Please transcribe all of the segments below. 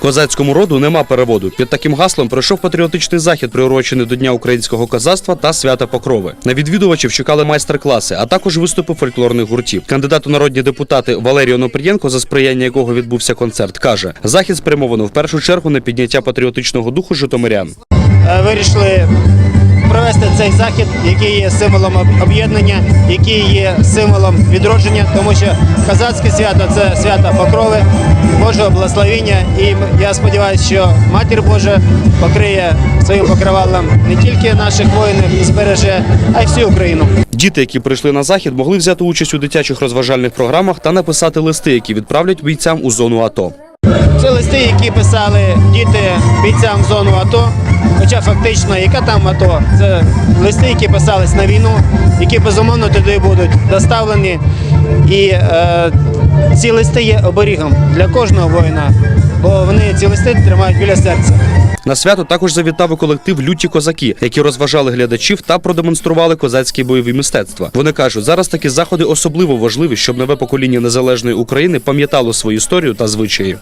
Козацькому роду нема переводу. Під таким гаслом пройшов патріотичний захід, приурочений до Дня українського козацтва та свята Покрови. На відвідувачів чекали майстер-класи, а також виступи фольклорних гуртів. Кандидат у народні депутати Валерій Онопрієнко, за сприяння якого відбувся концерт, каже: захід спрямовано в першу чергу на підняття патріотичного духу житомирян. Е, вирішили провести цей захід, який є символом об'єднання, який є символом відродження, тому що козацьке свято це свято покрови, Божого благословіння. І я сподіваюся, що Матір Божа покриє своїм покривалом не тільки наших воїнів і збереже, а й всю Україну. Діти, які прийшли на захід, могли взяти участь у дитячих розважальних програмах та написати листи, які відправлять бійцям у зону АТО. Це листи, які писали діти бійцям в зону АТО. Хоча фактично, яка там АТО? Це листи, які писались на війну, які безумовно туди будуть доставлені. І е, ці листи є оберігом для кожного воїна, бо вони ці листи тримають біля серця. На свято також завітав і колектив Люті козаки, які розважали глядачів та продемонстрували козацькі бойові мистецтва. Вони кажуть, зараз такі заходи особливо важливі, щоб нове покоління незалежної України пам'ятало свою історію та звичаї.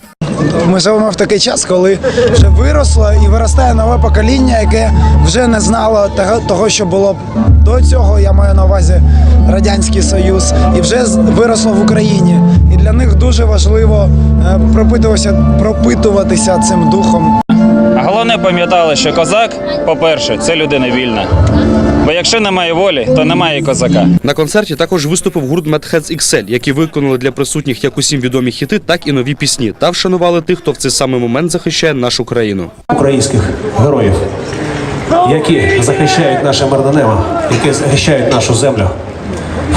Ми живемо в такий час, коли вже виросло і виростає нове покоління, яке вже не знало того, того, що було до цього. Я маю на увазі радянський союз, і вже виросло в Україні. Для них дуже важливо е, пропитуватися, пропитуватися цим духом. Головне пам'ятали, що козак, по-перше, це людина вільна. Бо якщо немає волі, то немає і козака. На концерті також виступив гурт Madheads XL, які виконали для присутніх як усім відомі хіти, так і нові пісні, та вшанували тих, хто в цей самий момент захищає нашу країну. українських героїв, які захищають наше мирне небо, які захищають нашу землю,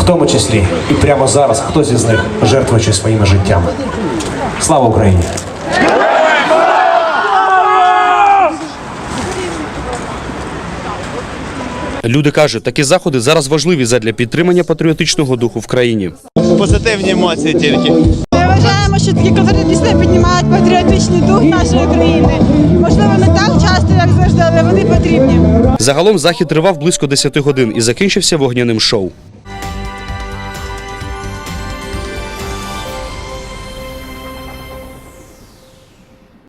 тому числі і прямо зараз хтось із них жертвуючи своїми життями. Слава Україні! Люди кажуть, такі заходи зараз важливі задля підтримання патріотичного духу в країні. Позитивні емоції тільки. Ми вважаємо, що такі концерти дійсно піднімають патріотичний дух нашої країни. Можливо, не так часто, як завжди, але вони потрібні. Загалом захід тривав близько 10 годин і закінчився вогняним шоу.